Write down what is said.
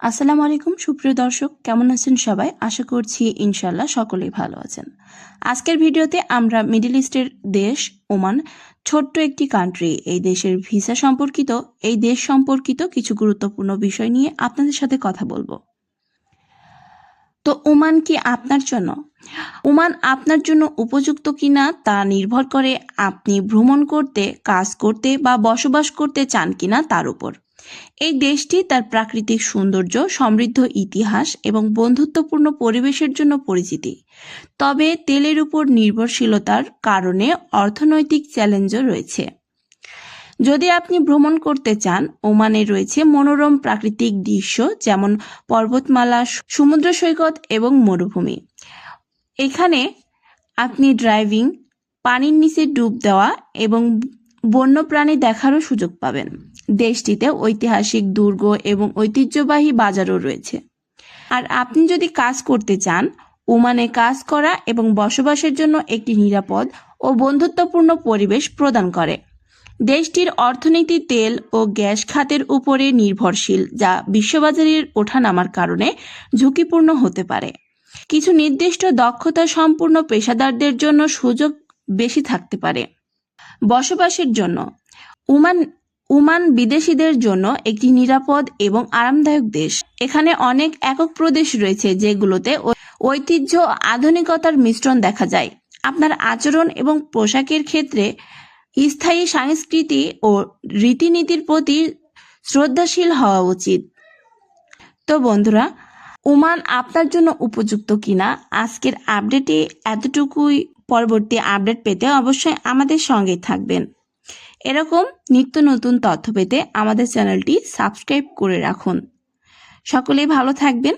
আসসালামু আলাইকুম, সুপ্রিয় দর্শক, কেমন আছেন সবাই? আশা করছি ইনশাল্লাহ সকলেই ভালো আছেন। আজকের ভিডিওতে আমরা মিডিল ইস্টের দেশ ওমান, ছোট্ট একটি কান্ট্রি এই দেশের ভিসা সম্পর্কিত, এই দেশ সম্পর্কিত কিছু গুরুত্বপূর্ণ বিষয় নিয়ে আপনাদের সাথে কথা বলব। তো ওমান কি আপনার জন্য ওমান আপনার জন্য উপযুক্ত কিনা তা নির্ভর করে আপনি ভ্রমণ করতে, কাজ করতে বা বসবাস করতে চান কিনা তার উপর। এই দেশটি তার প্রাকৃতিক সৌন্দর্য, সমৃদ্ধ ইতিহাস এবং বন্ধুত্বপূর্ণ পরিবেশের জন্য পরিচিতি। তবে তেলের উপর নির্ভরশীলতার কারণে অর্থনৈতিক চ্যালেঞ্জও রয়েছে। যদি আপনি ভ্রমণ করতে চান, ওমানে রয়েছে মনোরম প্রাকৃতিক দৃশ্য যেমন পর্বতমালা, সমুদ্র সৈকত এবং মরুভূমি। এখানে আপনি ড্রাইভিং পানির নিচে ডুব দেওয়া এবং বন্যপ্রাণী দেখারও সুযোগ পাবেন। দেশটিতে ঐতিহাসিক দুর্গ এবং ঐতিহ্যবাহী বাজারও রয়েছে। আর আপনি যদি কাজ করতে চান, ওমানে কাজ করা এবং বসবাসের জন্য একটি নিরাপদ ও বন্ধুত্বপূর্ণ পরিবেশ প্রদান করে। দেশটির অর্থনীতি তেল ও গ্যাস খাতের উপরে নির্ভরশীল, যা বিশ্ববাজারের ওঠানামার কারণে ঝুঁকিপূর্ণ হতে পারে। কিছু নির্দিষ্ট দক্ষতা সম্পূর্ণ পেশাদারদের জন্য সুযোগ বেশি থাকতে পারে। বসবাসের জন্য। উমান উমান বিদেশিদের জন্য একটি নিরাপদ এবং আরামদায়ক দেশ। এখানে অনেক একক প্রদেশ রয়েছে যেগুলোতে ঐতিহ্য, আধুনিকতার মিশ্রণ দেখা যায়। আপনার আচরণ এবং পোশাকের ক্ষেত্রে স্থায়ী সংস্কৃতি ও রীতিনীতির প্রতি শ্রদ্ধাশীল হওয়া উচিত। তো বন্ধুরা ওমান আপনার জন্য উপযুক্ত কিনা? আজকের আপডেটে এতটুকুই পরবর্তী আপডেট পেতে অবশ্যই আমাদের সঙ্গে থাকবেন। এরকম নিত্য নতুন তথ্য পেতে আমাদের চ্যানেলটি সাবস্ক্রাইব করে রাখুন। সকলেই ভালো থাকবেন।